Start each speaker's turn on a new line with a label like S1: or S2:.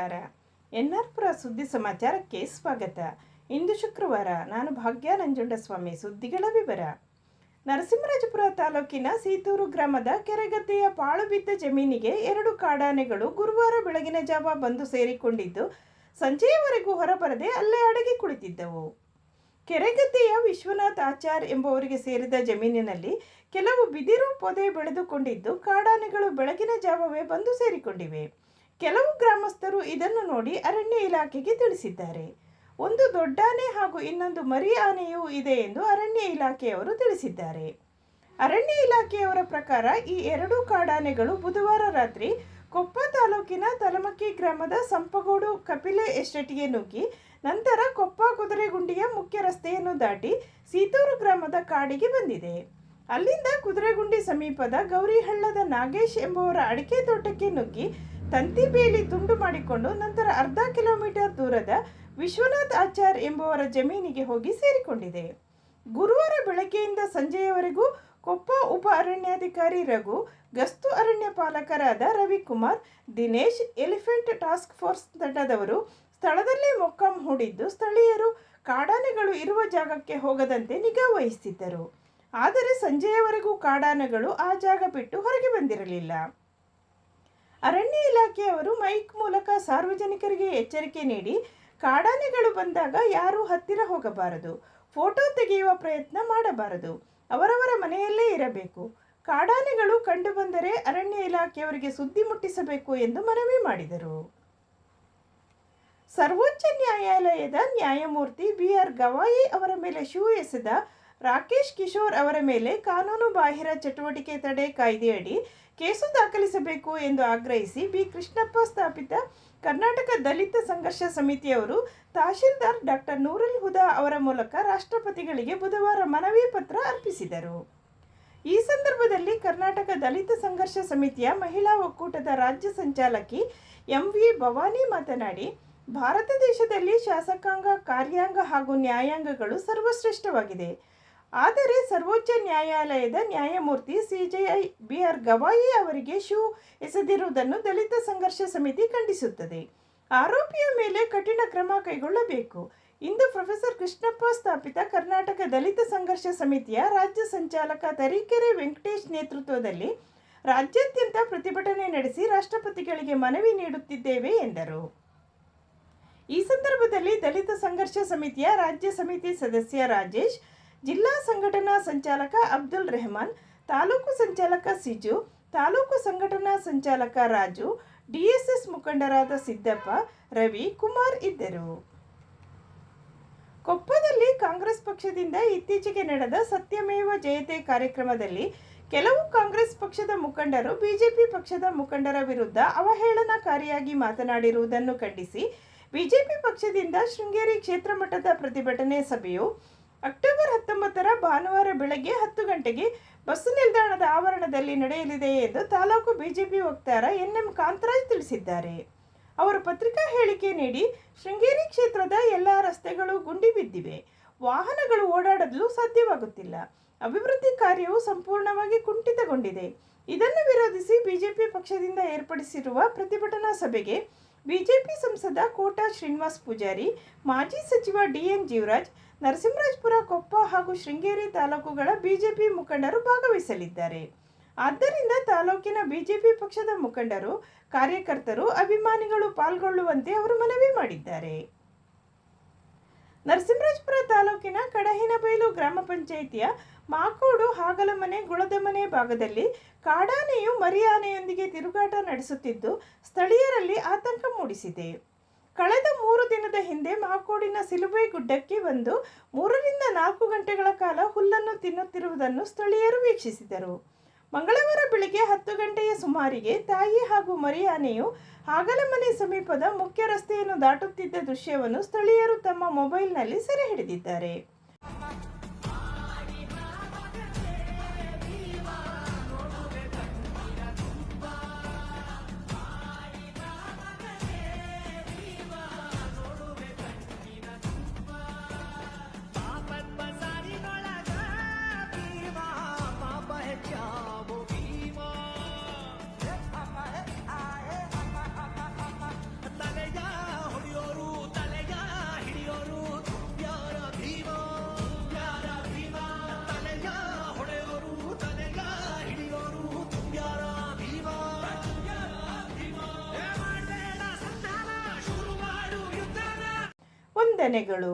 S1: ನಮಸ್ಕಾರ. N R ಪುರ ಸುದ್ದಿ ಸಮಾಚಾರಕ್ಕೆ ಸ್ವಾಗತ. ಇಂದು ಶುಕ್ರವಾರ ನಾನು ಭಾಗ್ಯ ನಂಜುಂಡಸ್ವಾಮಿ ಸುದ್ದಿಗಳ ವಿವರ. ನರಸಿಂಹರಾಜಪುರ ತಾಲೂಕಿನ ಸೀತೂರು ಗ್ರಾಮದ ಕೆರೆಗದ್ದೆಯ ಪಾಳು ಬಿದ್ದ ಜಮೀನಿಗೆ ಎರಡು ಕಾಡಾನೆಗಳು ಗುರುವಾರ ಬೆಳಗಿನ ಜಾವ ಬಂದು ಸೇರಿಕೊಂಡಿದ್ದು, ಸಂಜೆಯವರೆಗೂ ಹೊರಬರದೆ ಅಲ್ಲೇ ಅಡಗಿ ಕುಳಿತಿದ್ದವು. ಕೆರೆಗದ್ದೆಯ ವಿಶ್ವನಾಥ್ ಆಚಾರ್ ಎಂಬುವರಿಗೆ ಸೇರಿದ ಜಮೀನಿನಲ್ಲಿ ಕೆಲವು ಬಿದಿರು ಪೊದೆ ಬೆಳೆದುಕೊಂಡಿದ್ದು, ಕಾಡಾನೆಗಳು ಬೆಳಗಿನ ಜಾವವೇ ಬಂದು ಸೇರಿಕೊಂಡಿವೆ. ಕೆಲವು ಗ್ರಾಮಸ್ಥರು ಇದನ್ನು ನೋಡಿ ಅರಣ್ಯ ಇಲಾಖೆಗೆ ತಿಳಿಸಿದ್ದಾರೆ. ಒಂದು ದೊಡ್ಡಾನೆ ಹಾಗೂ ಇನ್ನೊಂದು ಮರಿ ಆನೆಯೂ ಇದೆ ಎಂದು ಅರಣ್ಯ ಇಲಾಖೆಯವರು ತಿಳಿಸಿದ್ದಾರೆ. ಅರಣ್ಯ ಇಲಾಖೆಯವರ ಪ್ರಕಾರ ಈ ಎರಡೂ ಕಾಡಾನೆಗಳು ಬುಧವಾರ ರಾತ್ರಿ ಕೊಪ್ಪ ತಾಲೂಕಿನ ತಲಮಕ್ಕಿ ಗ್ರಾಮದ ಸಂಪಗೋಡು ಕಪಿಲೆ ಎಸ್ಟೇಟ್ಗೆ ನುಗ್ಗಿ, ನಂತರ ಕೊಪ್ಪ ಕುದುರೆಗುಂಡಿಯ ಮುಖ್ಯ ರಸ್ತೆಯನ್ನು ದಾಟಿ ಸೀತೂರು ಗ್ರಾಮದ ಕಾಡಿಗೆ ಬಂದಿದೆ. ಅಲ್ಲಿಂದ ಕುದುರೆಗುಂಡಿ ಸಮೀಪದ ಗೌರಿಹಳ್ಳದ ನಾಗೇಶ್ ಎಂಬುವರ ಅಡಿಕೆ ತೋಟಕ್ಕೆ ನುಗ್ಗಿ ತಂತಿ ಬೇಲಿ ತುಂಡು ಮಾಡಿಕೊಂಡು ನಂತರ ಅರ್ಧ ಕಿಲೋಮೀಟರ್ ದೂರದ ವಿಶ್ವನಾಥ್ ಆಚಾರ್ ಎಂಬುವರ ಜಮೀನಿಗೆ ಹೋಗಿ ಸೇರಿಕೊಂಡಿದೆ. ಗುರುವಾರ ಬೆಳಗ್ಗೆಯಿಂದ ಸಂಜೆಯವರೆಗೂ ಕೊಪ್ಪ ಉಪ ಅರಣ್ಯಾಧಿಕಾರಿ ರಘು, ಗಸ್ತು ಅರಣ್ಯ ಪಾಲಕರಾದ Ravikumar, Dinesh elephant task force ತಂಡದವರು ಸ್ಥಳದಲ್ಲೇ ಮೊಕ್ಕಂ ಹೂಡಿದ್ದು ಸ್ಥಳೀಯರು ಕಾಡಾನೆಗಳು ಇರುವ ಜಾಗಕ್ಕೆ ಹೋಗದಂತೆ ನಿಗಾ ವಹಿಸಿದ್ದರು. ಆದರೆ ಸಂಜೆಯವರೆಗೂ ಕಾಡಾನೆಗಳು ಆ ಜಾಗ ಬಿಟ್ಟು ಹೊರಗೆ ಬಂದಿರಲಿಲ್ಲ. ಅರಣ್ಯ ಇಲಾಖೆಯವರು ಮೈಕ್ ಮೂಲಕ ಸಾರ್ವಜನಿಕರಿಗೆ ಎಚ್ಚರಿಕೆ ನೀಡಿ ಕಾಡಾನೆಗಳು ಬಂದಾಗ ಯಾರೂ ಹತ್ತಿರ ಹೋಗಬಾರದು. ಫೋಟೋ ತೆಗೆಯುವ ಪ್ರಯತ್ನ ಮಾಡಬಾರದು. ಅವರವರ ಮನೆಯಲ್ಲೇ ಇರಬೇಕು. ಕಾಡಾನೆಗಳು ಕಂಡುಬಂದರೆ ಅರಣ್ಯ ಇಲಾಖೆಯವರಿಗೆ ಸುದ್ದಿ ಮುಟ್ಟಿಸಬೇಕು ಎಂದು ಮನವಿ ಮಾಡಿದರು. ಸರ್ವೋಚ್ಚ ನ್ಯಾಯಾಲಯದ ನ್ಯಾಯಮೂರ್ತಿ ಬಿ ಆರ್ ಗವಾಯಿ ಅವರ ಮೇಲೆ ಶೂ ಎಸೆದ ರಾಕೇಶ್ ಕಿಶೋರ್ ಅವರ ಮೇಲೆ ಕಾನೂನು ಬಾಹಿರ ಚಟುವಟಿಕೆ ತಡೆ ಕಾಯ್ದೆಯಡಿ ಕೇಸು ದಾಖಲಿಸಬೇಕು ಎಂದು ಆಗ್ರಹಿಸಿ ಬಿ ಕೃಷ್ಣಪ್ಪ ಸ್ಥಾಪಿತ ಕರ್ನಾಟಕ ದಲಿತ ಸಂಘರ್ಷ ಸಮಿತಿಯವರು ತಹಶೀಲ್ದಾರ್ ಡಾಕ್ಟರ್ ನೂರುಲ್ ಹುದಾ ಅವರ ಮೂಲಕ ರಾಷ್ಟ್ರಪತಿಗಳಿಗೆ ಬುಧವಾರ ಮನವಿ ಪತ್ರ ಅರ್ಪಿಸಿದರು. ಈ ಸಂದರ್ಭದಲ್ಲಿ ಕರ್ನಾಟಕ ದಲಿತ ಸಂಘರ್ಷ ಸಮಿತಿಯ ಮಹಿಳಾ ಒಕ್ಕೂಟದ ರಾಜ್ಯ ಸಂಚಾಲಕಿ ಎಂ ವಿ ಭವಾನಿ ಮಾತನಾಡಿ, ಭಾರತ ದೇಶದಲ್ಲಿ ಶಾಸಕಾಂಗ, ಕಾರ್ಯಾಂಗ ಹಾಗೂ ನ್ಯಾಯಾಂಗಗಳು ಸರ್ವಶ್ರೇಷ್ಠವಾಗಿದೆ. ಆದರೆ ಸರ್ವೋಚ್ಚ ನ್ಯಾಯಾಲಯದ ನ್ಯಾಯಮೂರ್ತಿ ಸಿಜೆಐ ಬಿ ಆರ್ ಗವಾಯಿ ಅವರಿಗೆ ಶೂ ಎಸೆದಿರುವುದನ್ನು ದಲಿತ ಸಂಘರ್ಷ ಸಮಿತಿ ಖಂಡಿಸುತ್ತದೆ. ಆರೋಪಿಯ ಮೇಲೆ ಕಠಿಣ ಕ್ರಮ ಕೈಗೊಳ್ಳಬೇಕು. ಇಂದು ಪ್ರೊಫೆಸರ್ ಕೃಷ್ಣಪ್ಪ ಸ್ಥಾಪಿತ ಕರ್ನಾಟಕ ದಲಿತ ಸಂಘರ್ಷ ಸಮಿತಿಯ ರಾಜ್ಯ ಸಂಚಾಲಕ ತರೀಕೆರೆ ವೆಂಕಟೇಶ್ ನೇತೃತ್ವದಲ್ಲಿ ರಾಜ್ಯಾದ್ಯಂತ ಪ್ರತಿಭಟನೆ ನಡೆಸಿ ರಾಷ್ಟ್ರಪತಿಗಳಿಗೆ ಮನವಿ ನೀಡುತ್ತಿದ್ದೇವೆ ಎಂದರು. ಈ ಸಂದರ್ಭದಲ್ಲಿ ದಲಿತ ಸಂಘರ್ಷ ಸಮಿತಿಯ ರಾಜ್ಯ ಸಮಿತಿ ಸದಸ್ಯ ರಾಜೇಶ್ ಜಿಲ್ಲಾ ಸಂಘಟನಾ ಸಂಚಾಲಕ ಅಬ್ದುಲ್ ರೆಹಮಾನ್, ತಾಲೂಕು ಸಂಚಾಲಕ ಸಿಜು, ತಾಲೂಕು ಸಂಘಟನಾ ಸಂಚಾಲಕ ರಾಜು, ಡಿಎಸ್ಎಸ್ ಮುಖಂಡರಾದ ಸಿದ್ದಪ್ಪ, ರವಿ, ಕುಮಾರ್ ಇದ್ದರು. ಕೊಪ್ಪದಲ್ಲಿ ಕಾಂಗ್ರೆಸ್ ಪಕ್ಷದಿಂದ ಇತ್ತೀಚೆಗೆ ನಡೆದ ಸತ್ಯಮೇವ ಜಯತೆ ಕಾರ್ಯಕ್ರಮದಲ್ಲಿ ಕೆಲವು ಕಾಂಗ್ರೆಸ್ ಪಕ್ಷದ ಮುಖಂಡರು ಬಿಜೆಪಿ ಪಕ್ಷದ ಮುಖಂಡರ ವಿರುದ್ಧ ಅವಹೇಳನಕಾರಿಯಾಗಿ ಮಾತನಾಡಿರುವುದನ್ನು ಖಂಡಿಸಿ, ಬಿಜೆಪಿ ಪಕ್ಷದಿಂದ ಶೃಂಗೇರಿ ಕ್ಷೇತ್ರ ಮಟ್ಟದ ಪ್ರತಿಭಟನೆ ಸಭೆಯು ಅಕ್ಟೋಬರ್ ಹತ್ತೊಂಬತ್ತರ ಭಾನುವಾರ ಬೆಳಗ್ಗೆ ಹತ್ತು ಗಂಟೆಗೆ ಬಸ್ಸು ನಿಲ್ದಾಣದ ಆವರಣದಲ್ಲಿ ನಡೆಯಲಿದೆ ಎಂದು ತಾಲೂಕು ಬಿಜೆಪಿ ವಕ್ತಾರ ಎನ್ ಎಂ ಕಾಂತರಾಜ್ ತಿಳಿಸಿದ್ದಾರೆ. ಅವರು ಪತ್ರಿಕಾ ಹೇಳಿಕೆ ನೀಡಿ, ಶೃಂಗೇರಿ ಕ್ಷೇತ್ರದ ಎಲ್ಲ ರಸ್ತೆಗಳು ಗುಂಡಿ ಬಿದ್ದಿವೆ. ವಾಹನಗಳು ಓಡಾಡಲು ಸಾಧ್ಯವಾಗುತ್ತಿಲ್ಲ. ಅಭಿವೃದ್ಧಿ ಕಾರ್ಯವು ಸಂಪೂರ್ಣವಾಗಿ ಕುಂಠಿತಗೊಂಡಿದೆ. ಇದನ್ನು ವಿರೋಧಿಸಿ ಬಿಜೆಪಿ ಪಕ್ಷದಿಂದ ಏರ್ಪಡಿಸಿರುವ ಪ್ರತಿಭಟನಾ ಸಭೆಗೆ ಬಿಜೆಪಿ ಸಂಸದ ಕೋಟಾ ಶ್ರೀನಿವಾಸ್ ಪೂಜಾರಿ, ಮಾಜಿ ಸಚಿವ ಡಿಎನ್ ಜೀವರಾಜ್ ನರಸಿಂಹರಾಜಪುರ, ಕೊಪ್ಪ ಹಾಗೂ ಶೃಂಗೇರಿ ತಾಲೂಕುಗಳ ಬಿಜೆಪಿ ಮುಖಂಡರು ಭಾಗವಹಿಸಲಿದ್ದಾರೆ. ಆದ್ದರಿಂದ ತಾಲೂಕಿನ ಬಿಜೆಪಿ ಪಕ್ಷದ ಮುಖಂಡರು, ಕಾರ್ಯಕರ್ತರು ಅಭಿಮಾನಿಗಳು ಪಾಲ್ಗೊಳ್ಳುವಂತೆ ಅವರು ಮನವಿ ಮಾಡಿದ್ದಾರೆ. ನರಸಿಂಹರಾಜಪುರ ತಾಲೂಕಿನ ಕಡಹಿನಬೈಲು ಗ್ರಾಮ ಪಂಚಾಯಿತಿಯ ಮಾಕೋಡು ಹಾಗಲಮನೆ ಗುಳದಮನೆ ಭಾಗದಲ್ಲಿ ಕಾಡಾನೆಯು ಮರಿಯಾನೆಯೊಂದಿಗೆ ತಿರುಗಾಟ ನಡೆಸುತ್ತಿದ್ದು, ಸ್ಥಳೀಯರಲ್ಲಿ ಆತಂಕ ಮೂಡಿಸಿದೆ. ಕಳೆದ ಮೂರು ದಿನದ ಹಿಂದೆ ಮಾಕೋಡಿನ ಸಿಲುಬೆ ಗುಡ್ಡಕ್ಕೆ ಬಂದು ಮೂರರಿಂದ ನಾಲ್ಕು ಗಂಟೆಗಳ ಕಾಲ ಹುಲ್ಲನ್ನು ತಿನ್ನುತ್ತಿರುವುದನ್ನು ಸ್ಥಳೀಯರು ವೀಕ್ಷಿಸಿದರು. ಮಂಗಳವಾರ ಬೆಳಿಗ್ಗೆ ಹತ್ತು ಗಂಟೆಯ ಸುಮಾರಿಗೆ ತಾಯಿ ಹಾಗೂ ಮರಿಯಾನೆಯು ಹಾಗಲಮನೆ ಸಮೀಪದ ಮುಖ್ಯ ರಸ್ತೆಯನ್ನು ದಾಟುತ್ತಿದ್ದ ದೃಶ್ಯವನ್ನು ಸ್ಥಳೀಯರು ತಮ್ಮ ಮೊಬೈಲ್ನಲ್ಲಿ ಸೆರೆ ಹಿಡಿದಿದ್ದಾರೆ. ವಂದನೆಗಳು